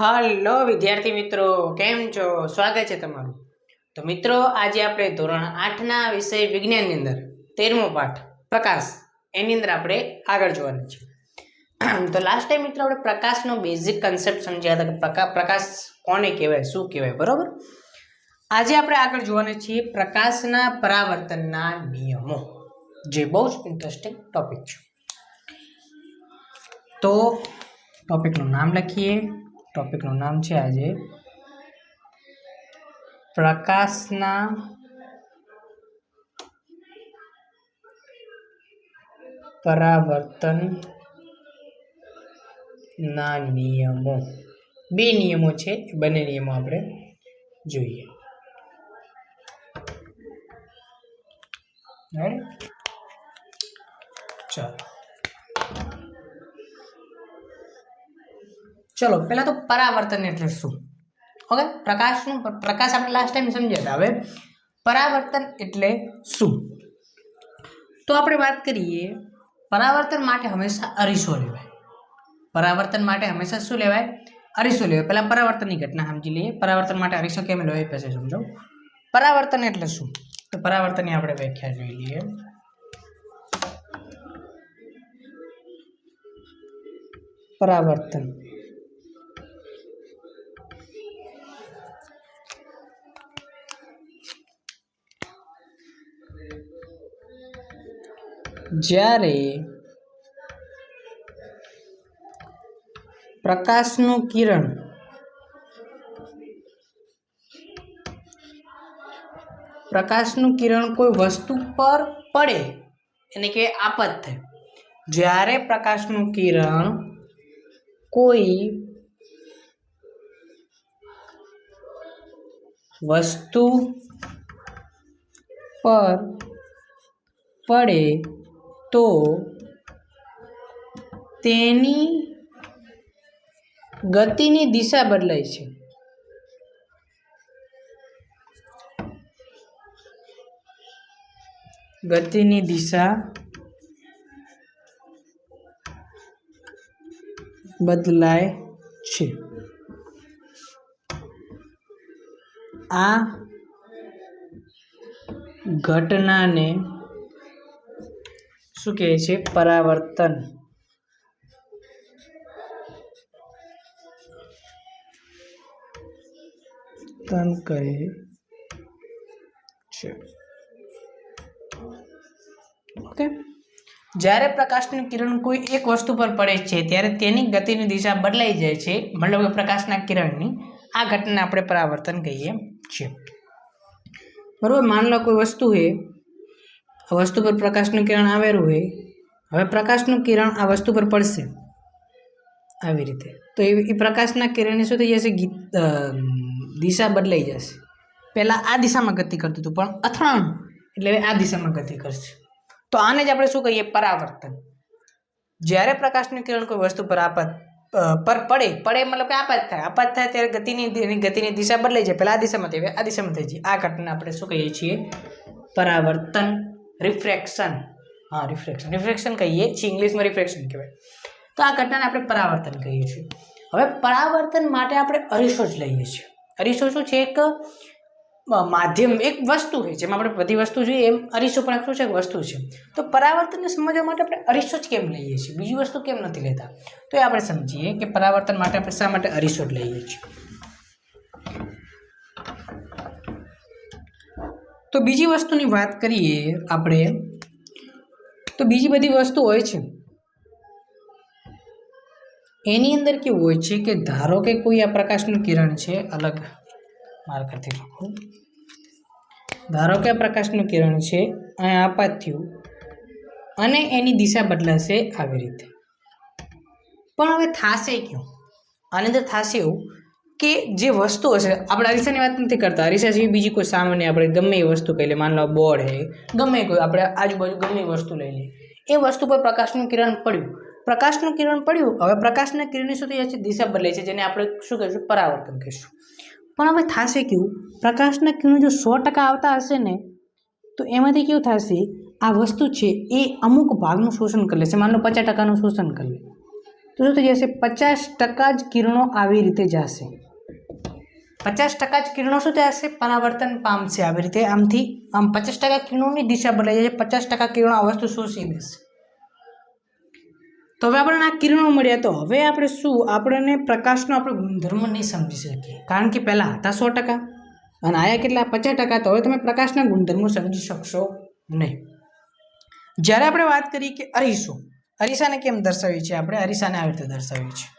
Hello, વિદ્યાર્થી મિત્રો, કેમ છો? સ્વાગત છે તમારું. તો મિત્રો, આજે આપણે ધોરણ આઠના વિષય વિજ્ઞાનની અંદર, તેરમો પાઠ, પ્રકાશ, એની અંદર આપણે આગળ જોવાનું છે. તો લાસ્ટ ટાઈમ મિત્રો આપણે પ્રકાશનો બેઝિક કન્સેપ્ટ સમજ્યા હતા કે પ્રકાશ કોને કહેવાય, શું કહેવાય, બરાબર? આજે આપણે આગળ જોવાના છીએ પ્રકાશના પરાવર્તનના નિયમો, જે બહુ જ ઇન્ટરેસ્ટિંગ ટોપિક છે. તો ટોપિકનું નામ લખીએ. ટોપિકનું નામ છે આજે. પ્રકાશના પરાવર્તન ના નિયમો. બે નિયમો છે બંને નિયમો આપણે જોઈએ? ચાલો. ચલો પહેલાં તો પરાવર્તન એટલે શું ઓકે? પ્રકાશનું, પ્રકાશ આપણે લાસ્ટ ટાઈમ સમજ્યા હતા. હવે પરાવર્તન એટલે શું? તો આપણે વાત કરીએ, પરાવર્તન માટે હંમેશા અરીસો લેવાય. પરાવર્તન માટે હંમેશા શું લેવાય? અરીસો લેવાય. પહેલાં પરાવર્તનની ઘટના સમજી લઈએ. પરાવર્તન માટે અરીસો કેમ લેવાય? પછી સમજો. પરાવર્તન એટલે શું? તો પરાવર્તનની આપણે વ્યાખ્યા જોઈ લઈએ. પરાવર્તન. જ્યારે પ્રકાશનું કિરણ પ્રકાશનું કિરણ કોઈ વસ્તુ પર પડે એને કે આપત થાય. જ્યારે પ્રકાશનું કિરણ કોઈ વસ્તુ પર પડે તો તેની ગતિની દિશા બદલાય છે. ગતિની દિશા બદલાય છે. આ ઘટનાને શું કહે છે? પરાવર્તન. તન કહે છે. ઓકે. જ્યારે પ્રકાશનું કિરણ કોઈ એક વસ્તુ પર પડે છે ત્યારે તેની ગતિની દિશા બદલાઈ જાય છે. મતલબ કે પ્રકાશના કિરણની આ ઘટનાને આપણે પરાવર્તન કહીએ છીએ. બરાબર? માન લો કોઈ વસ્તુ છે આ વસ્તુ પર પ્રકાશનું કિરણ આવેલું હોય, હવે પ્રકાશનું કિરણ આ વસ્તુ પર પડશે. આવી રીતે. તો એ પ્રકાશના કિરણની શું થઈ જશે? ગીત દિશા બદલાઈ જશે. પહેલાં આ દિશામાં ગતિ કરતું હતું, પણ અથડાણું એટલે આ દિશામાં ગતિ કરશે. તો આને જ આપણે શું કહીએ? પરાવર્તન. જ્યારે પ્રકાશનું કિરણ કોઈ વસ્તુ પર આપાત પર પડે પડે મતલબ કે આપાત થાય. આપાત થાય ત્યારે ગતિની ગતિની દિશા બદલાઈ જાય. પહેલાં આ દિશામાં થઈ આ દિશામાં થઈ જાય આ ઘટના આપણે શું કહીએ છીએ? પરાવર્તન. રિફ્રેક્શન હા રિફ્રેક્શન રિફ્રેક્શન કહીએ છીએ, ઇંગ્લિશમાં રિફ્રેક્શન કહેવાય. તો આ ઘટનાને આપણે પરાવર્તન કહીએ છીએ. હવે પરાવર્તન માટે આપણે અરીસો જ લઈએ છીએ. અરીસો શું છે? એક માધ્યમ, એક વસ્તુ છે જેમાં આપણે બધી વસ્તુ જોઈએ, એમ અરીસો પણ શું છે, એક વસ્તુ છે. તો પરાવર્તનને સમજવા માટે આપણે અરીસો જ કેમ લઈએ છીએ? બીજી વસ્તુ કેમ નથી લેતા? તો એ આપણે સમજીએ કે પરાવર્તન માટે આપણે શા માટે અરીસો જ લઈએ છીએ? તો બીજી વસ્તુની વાત કરીએ આપણે, તો બીજી બધી વસ્તુ હોય છે. એની અંદર કેવું હોય છે કે ધારો કે કોઈ આ પ્રકાશનું કિરણ છે, અલગ માર્કરથી લખો ધારો કે આ પ્રકાશનું કિરણ છે અહીં આપાત થયું. અને એની દિશા બદલાશે આવી રીતે. પણ હવે થાશે ક્યું આની અંદર થાશે એવું કે જે વસ્તુ હશે આપણે અરીસાની વાત નથી કરતા. અરીસા જેવી બીજી કોઈ સામાન્ય આપણે ગમે એ વસ્તુ કહી લે માન લો બોર્ડ હે, ગમે કોઈ આપણે આજુબાજુ ગમે એ વસ્તુ લઈ લઈએ. એ વસ્તુ પર પ્રકાશનું કિરણ પડ્યું. પ્રકાશનું કિરણ પડ્યું, હવે પ્રકાશના કિરણની શું થઈ છે? દિશા બદલે છે, જેને આપણે શું કહીશું? પરાવર્તન કહીશું. પણ હવે થશે કેવું? પ્રકાશના કિરણો જો સો ટકા આવતા હશે ને, તો એમાંથી કેવું થશે? આ વસ્તુ છે, એ અમુક ભાગનું શોષણ કરી લેશે. માનો પચાસ ટકાનું શોષણ કરી લે. તો શું થઈ જશે? પચાસ ટકા જ કિરણો આવી રીતે જશે. પચાસ ટકા જ કિરણો શું થશે પરાવર્તન પામશે આવી રીતે. આમથી આમ પચાસ ટકા કિરણોની દિશા બદલાઈ જાય, પચાસ ટકા કિરણો આ વસ્તુ શોષી લેશે તો હવે આપણને આ કિરણો મળ્યા. તો હવે આપણે શું? આપણને પ્રકાશનો આપણે ગુણધર્મ નહીં સમજી શકીએ. કારણ કે પહેલાં હતા સો ટકા અને આયા કેટલા? પચાસ ટકા. તો હવે તમે પ્રકાશના ગુણધર્મો સમજી શકશો નહીં. જ્યારે આપણે વાત કરીએ કે અરીસો, અરીસાને કેમ દર્શાવીએ છીએ આપણે અરીસાને આવી રીતે દર્શાવીએ છીએ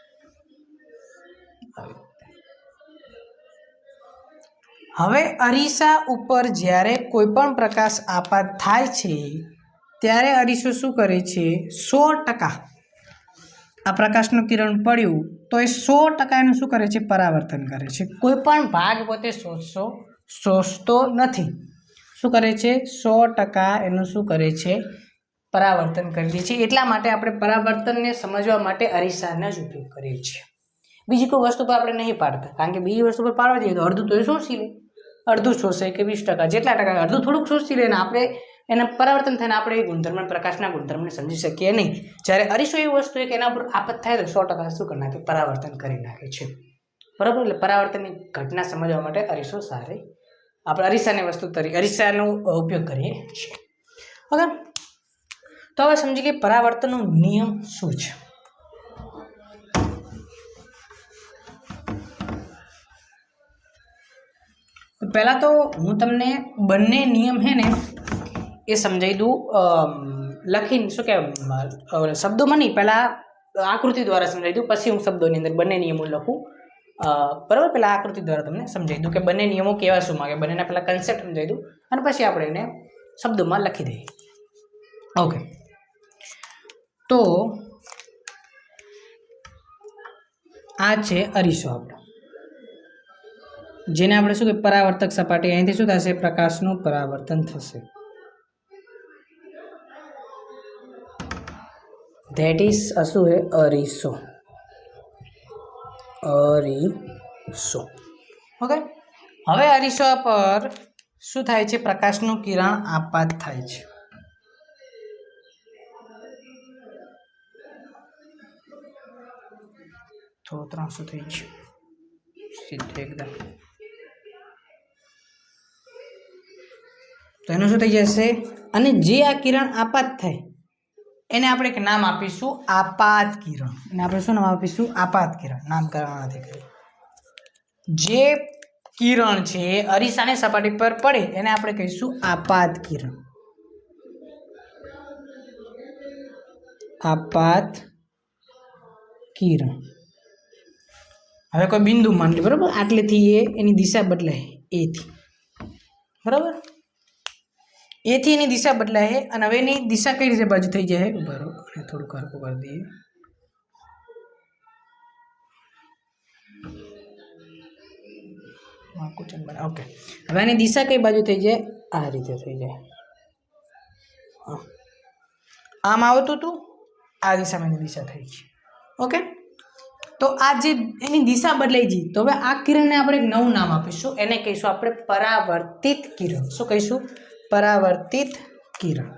હવે અરીસા ઉપર જ્યારે કોઈ પણ પ્રકાશ આપાત થાય છે, ત્યારે અરીસો શું કરે છે? સો ટકા. આ પ્રકાશનું કિરણ પડ્યું, તો એ સો ટકા એનું શું કરે છે? પરાવર્તન કરે છે. કોઈ પણ ભાગ પોતે શોષો શોષતો નથી. શું કરે છે? સો ટકા એનું શું કરે છે? પરાવર્તન કરી દે છે. એટલા માટે આપણે પરાવર્તનને સમજવા માટે અરીસાનો જ ઉપયોગ કરીએ છીએ. બીજી કોઈ વસ્તુ પર આપણે નહીં પાડતા, કારણ કે બીજી વસ્તુ પર પાડવા જઈએ તો અડધું તો એ શું લે અડધું શોષે કે વીસ ટકા, જેટલા ટકા અડધું થોડુંક શોષી લે ને આપણે એના પરાવર્તન થઈને આપણે એ ગુણધર્મ પ્રકાશના ગુણધર્મને સમજી શકીએ નહીં. જ્યારે અરીસો એવી વસ્તુ કે એના ઉપર આપત થાય તો સો ટકા શું કરી નાખે? પરાવર્તન કરી નાખે છે. બરાબર? એટલે પરાવર્તનની ઘટના સમજવા માટે અરીસો સારી. આપણે અરીસાની વસ્તુ તરીકે અરીસાનો ઉપયોગ કરીએ છીએ. ઓકે? તો હવે સમજી કે પરાવર્તનનો નિયમ શું છે? પહેલાં તો હું તમને બંને નિયમ છે ને એ સમજાવી દઉં. લખીને, શું કહેવાય શબ્દોમાં નહીં, પહેલાં આકૃતિ દ્વારા સમજાવી દઉં, પછી હું શબ્દોની અંદર બંને નિયમો લખું. બરાબર? પહેલાં આકૃતિ દ્વારા તમને સમજાવી દઉં કે બંને નિયમો કેવા શું માગે, બંનેના પહેલાં કન્સેપ્ટ સમજાવી દઉં અને પછી આપણે એને શબ્દોમાં લખી દઈએ. ઓકે તો આ છે અરીસો આપણો. જેને આપણે શું કે પરાવર્તક સપાટી. અહીંથી શું થશે? પ્રકાશનું પરાવર્તન થશે. ધેટ ઇઝ શું હે? અરીસો. અરીસો. ઓકે હવે અરીસો પર શું થાય છે? પ્રકાશનું કિરણ આપાત થાય છે. તો ત્રણસો થઈ છે? સીધું એકદમ. તો એનું શું થઈ જશે? અને જે આ કિરણ આપાત થાય, એને આપણે એક નામ આપીશું આપાત કિરણ. એને આપણે શું નામ આપીશું? આપાત કિરણ. નામકરણ નથી કર્યું. જે કિરણ છે, અરીસાની સપાટી પર પડે, એને આપણે કહીશું આપાત કિરણ. આપાત કિરણ. હવે કોઈ બિંદુ માની લે બરાબર? આટલેથી એ એની દિશા બદલાય. એથી. બરાબર? એથી એની દિશા બદલાય અને હવે એની દિશા કઈ રીતે બાજુ થઈ જાય ઊભા રહો. થોડુંક હરકું કરી દઈએ. ઓકે હવે એની દિશા કઈ બાજુ થઈ જાય? આ રીતે થઈ જાય. આમ આવતું હતું આ દિશામાં એની દિશા થઈ છે ઓકે તો આ જે એની દિશા બદલાઈ ગઈ, તો હવે આ કિરણને આપણે એક નવું નામ આપીશું. એને કહીશું આપણે પરાવર્તિત કિરણ. શું કહીશું? પરાવર્તિત કિરણ.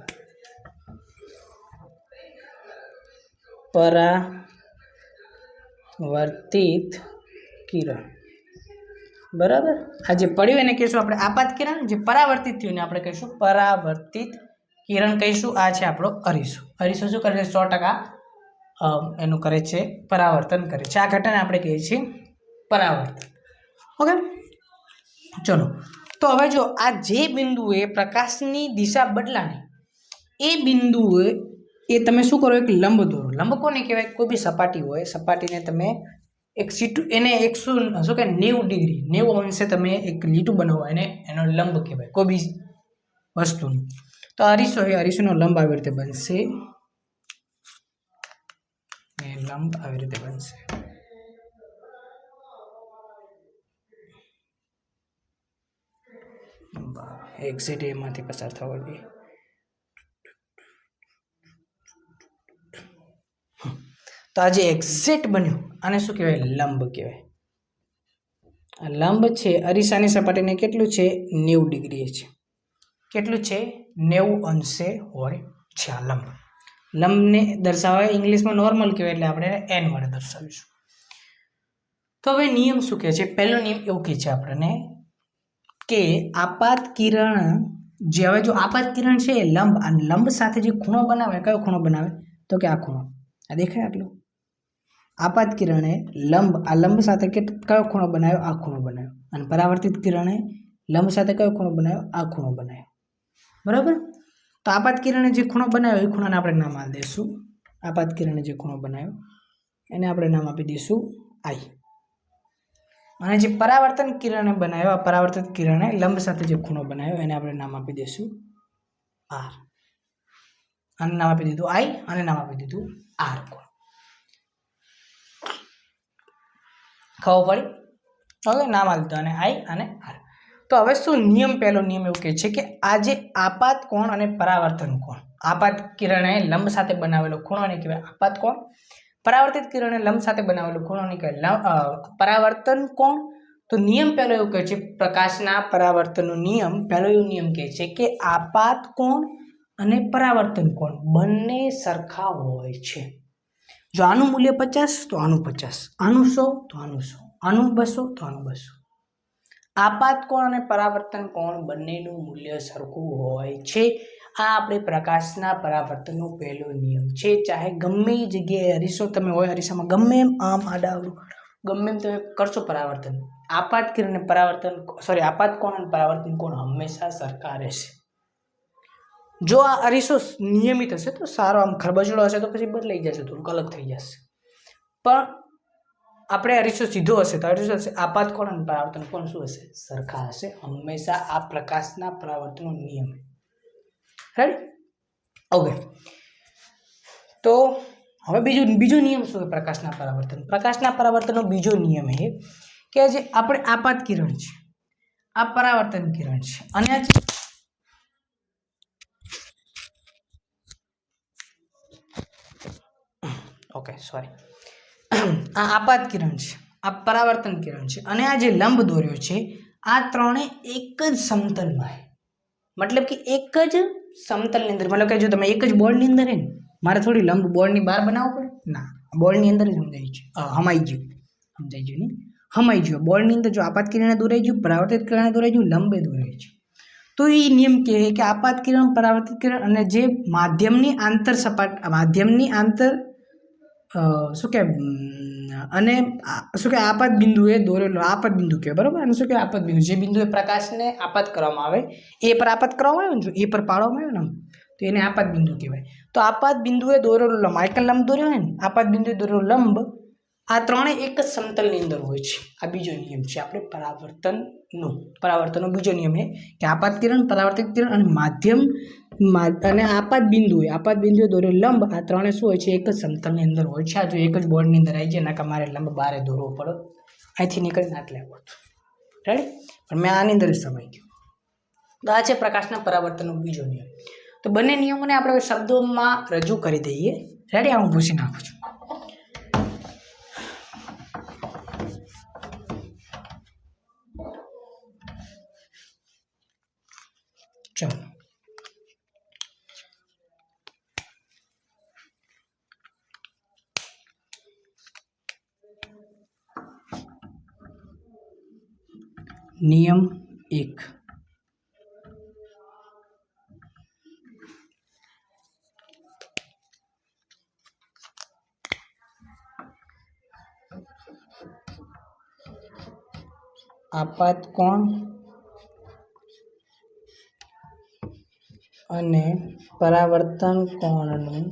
પરાવર્તિત કિરણ. બરાબર? આ જે પડ્યું એને કહીશું આપણે આપાત કિરણ, જે પરાવર્તિત થયું એને આપણે કહીશું પરાવર્તિત કિરણ કહીશું. આ છે આપણો અરીસો. અરીસો શું કરે છે? સો ટકા એનું કરે છે, પરાવર્તન કરે છે. આ ઘટનાને આપણે કહીએ છીએ પરાવર્તન. ઓકે? ચલો. તો હવે જો આ જે બિંદુએ પ્રકાશની દિશા બદલાણી, એ બિંદુએ એ તમે શું કરો, એક લંબ દોરો. લંબ કોને કહેવાય? કોઈ બી સપાટી હોય, સપાટીને તમે એક સીટું, એને એકસો શું કે નેવું ડિગ્રી. નેવું અંશે તમે એક લીટું બનાવો, એને, એનો લંબ કહેવાય. કોઈ બી વસ્તુનું. તો અરીસો એ અરીસોનો લંબ આવી રીતે બનશે. એ લંબ આવી રીતે બનશે. એક્ઝેટ એમાંથી પસાર થવા જોઈએ તો આ જે એક્ઝેટ બન્યું, આને શું કહેવાય? લંબ કહેવાય. આ લંબ છે, અરીસાની સપાટીને કેટલું છે? નેવું ડિગ્રી છે. કેટલું છે? નેવું અંશે હોય છે આ લંબ. લંબને દર્શાવવા ઇંગ્લિશમાં નોર્મલ કહેવાય એટલે આપણે એન વડે દર્શાવીશું. તો હવે નિયમ શું કહે છે? પહેલો નિયમ એવું કહે છે આપણને કે આપાત કિરણ જે હવે જો આપાત કિરણ છે એ લંબ અને લંબ સાથે જે ખૂણો બનાવે, કયો ખૂણો બનાવે? તો કે આ ખૂણો. આ દેખાય આટલો? આપાત કિરણે લંબ, આ લંબ સાથે કે કયો ખૂણો બનાવ્યો? આ ખૂણો બનાવ્યો. અને પરાવર્તિત કિરણે લંબ સાથે કયો ખૂણો બનાવ્યો? આ ખૂણો બનાવ્યો. બરાબર? તો આપાત કિરણે જે ખૂણો બનાવ્યો, એ ખૂણાને આપણે નામ આપી દઈશું. આપાત કિરણે જે ખૂણો બનાવ્યો, એને આપણે નામ આપી દઈશું આઈ અને જે પરાવર્તન કિરણે બનાવ્યો, આ પરાવર્તિત કિરણે લંબ સાથે જે ખૂણો બનાવ્યો, એને આપણે નામ આપી દઈશું આર અને નામ આપી દીધું આઈ અને નામ આપી દીધું આર કોણ? ખબર પડી? હવે નામ આપી દીધું અને આઈ અને આર તો હવે શું નિયમ, પહેલો નિયમ એવું કહે છે કે આ જે આપાત કોણ અને પરાવર્તન કોણ? આપાત કિરણે લંબ સાથે બનાવેલો ખૂણો એને કહેવાય આપાત કોણ. પરાવર્તિત કિરણે લંબ સાથે બનાવેલું ને કહેવાય પરાવર્તન કોણ? તો નિયમ પહેલો એવું કહે છે, પ્રકાશના પરાવર્તનનો નિયમ પહેલો એવો નિયમ કહે છે કે આપાત કોણ અને પરાવર્તન કોણ? બંને સરખા હોય છે. જો આનું મૂલ્ય પચાસ, તો આનું પચાસ. આનું સો, તો આનું સો. આનું બસો, તો આનું બસો. આપાત કોણ અને પરાવર્તન કોણ બંનેનું મૂલ્ય સરખું હોય છે. આ આપણે પ્રકાશના પરાવર્તનનો પહેલો નિયમ છે. ચાહે ગમે એ જગ્યાએ હરીશો તમે હોય અરીસામાં ગમે એમ આમ આડાવડું. ગમે એમ તમે કરશો પરાવર્તન. આપાત કિરણ અને પરાવર્તન સોરી આપાત કોણ અને પરાવર્તન કોણ હંમેશા સરખા રહેશે. જો આ અરીસો નિયમિત હશે તો સારો આમ ખરબચડો હશે તો પછી બદલાઈ જશે, થોડુંક અલગ થઈ જશે. પણ આપણે અરીસો સીધો હશે તો અરીસો હશે. આપાત કોણ અને પરાવર્તન કોણ શું હશે? સરખા હશે. હંમેશા આ પ્રકાશના પરાવર્તનનો નિયમ. રેડી ઓકે તો હવે બીજું બીજો નિયમ શું પ્રકાશના પરાવર્તન? પ્રકાશના પરાવર્તનનો બીજો નિયમ એ કે જે આપણે આપાત કિરણ છે. આ પરાવર્તન કિરણ છે. અને ઓકે સોરી આ આપાત કિરણ છે. આ પરાવર્તન કિરણ છે. અને આ જે લંબ દોર્યો છે, આ ત્રણે એક જ સમતલમાં છે. મતલબ કે એક જ સમતલની અંદર. મતલબ કે જો તમે એક જ બોર્ડની અંદર હે ને, મારે થોડી લંબ બોર્ડની બહાર બનાવવું પડે? ના બોર્ડની અંદર જ સમજાય છે. હમાઈ ગયું. સમજાઈ ગયું નહીં? હમાઈ ગયું. બોર્ડની અંદર જો આપાત કિરણે દોરાઈ ગયું, પરાવર્તિત કિરણે દોરાઈ ગયું, લંબે દોરાઈ છે. તો એ નિયમ કહે કે આપાત કિરણ, પરાવર્તિત કિરણ અને જે માધ્યમની આંતર સપાટ માધ્યમની આંતર શું કે અને શું કે આપાત બિંદુએ દોરેલો આપાત બિંદુ કહેવાય, બરાબર? અને શું કે આપાત બિંદુ? જે બિંદુએ પ્રકાશને આપાત કરવામાં આવે, એ પર આપાત કરવામાં આવ્યો ને જો, એ પર પાડવામાં આવ્યો ને તો એને આપાત બિંદુ કહેવાય. તો આપાત બિંદુએ દોરેલો લંબ આયકન લંબ દોર્યો હોય ને આપાત બિંદુએ દોરેલો લંબ, આ ત્રણે એક જ સમતલની અંદર હોય છે. આ બીજો નિયમ છે, આપણે પરાવર્તનનો પરાવર્તનનો બીજો નિયમ છે કે આપાત કિરણ, પરાવર્તિત કિરણ અને માધ્યમ અને આપાત બિંદુએ આપાત બિંદુએ દોરેલો લંબ, આ ત્રણે શું હોય છે? એક જ સમતલની અંદર હોય છે. આ જો એક જ બોર્ડની અંદર આવી જાય, નાકા મારે લંબ બારે દોરવો પડે. અહીંથી નીકળીને આટલે આવડતું રાઈટ પણ મેં આની અંદર સમય ગયો. તો આ છે પ્રકાશના પરાવર્તનનો બીજો નિયમ. તો બંને નિયમોને આપણે શબ્દોમાં રજૂ કરી દઈએ. રેડી આ હું ભૂસી નાખું છું. ચલો. નિયમ એક. આપાત કોણ? અને પરાવર્તન કોણનું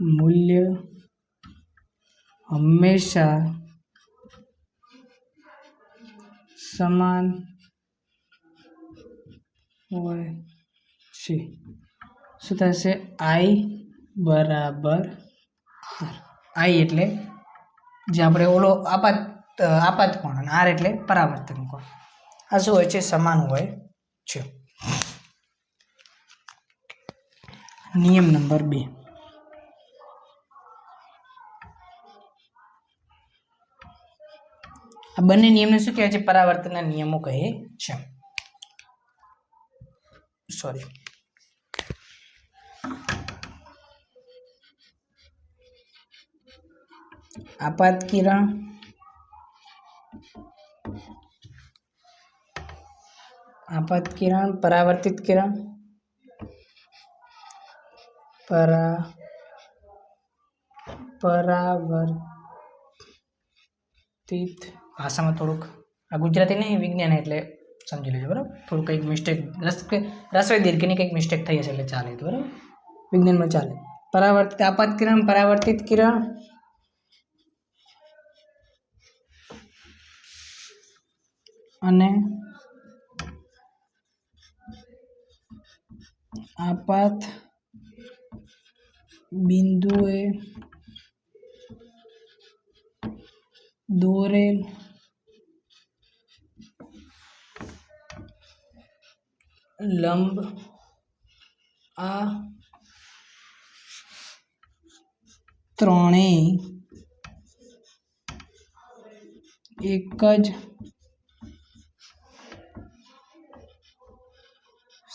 મૂલ્ય હંમેશા સમાન હોય છે. શું થશે? આઈ બરાબર આઈ એટલે જે આપણે ઓલો આપાત આપાત કોણ અને આર એટલે પરાવર્તન કોણ. આ શું હોય છે? સમાન હોય છે. નિયમ નંબર બે. આ બંને નિયમને શું કહેવાય છે? પરાવર્તનના નિયમો કહે છે. સોરી આપાત કિરણ. આપાત કિરણ, પરાવર્તિત કિરણ. પરા, પરાવર્તિત. ભાષામાં થોડુંક, આ ગુજરાતી નહીં, વિજ્ઞાન એટલે સમજી લેજો, બરાબર? થોડું કંઈક મિસ્ટેક રસ રસોઈ દીર્ઘની કંઈક મિસ્ટેક થઈ હશે એટલે ચાલે બરાબર? વિજ્ઞાનમાં ચાલે. પરાવર્તિત, આપાત કિરણ, પરાવર્તિત કિરણ. અને આપાત બિંદુએ દોરેલ લંબ આ ત્રણેય એક જ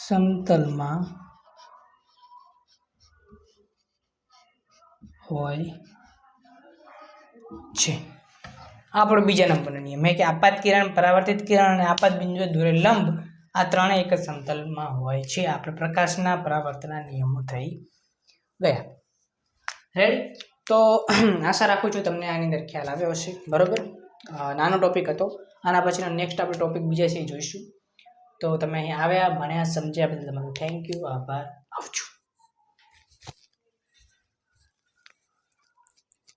સમતલમાં હોય છે. આપણો બીજા નંબરનો નિયમ કે આપાત કિરણ, પરાવર્તિત કિરણ અને આપાત બિંદુએ દૂરે લંબ આ ત્રણે એક જ સમતલમાં હોય છે. આપણે પ્રકાશના પરાવર્તનના નિયમો થઈ ગયા. રેડી તો આશા રાખું છું તમને આની અંદર ખ્યાલ આવ્યો હશે. બરોબર? નાનો ટોપિક હતો. આના પછીનો નેક્સ્ટ આપણે ટોપિક બીજા છે જોઈશું. તો તમે અહીં આવ્યા ભણ્યા સમજ્યા બદલ તમારું થેન્ક યુ આભાર. આવજો.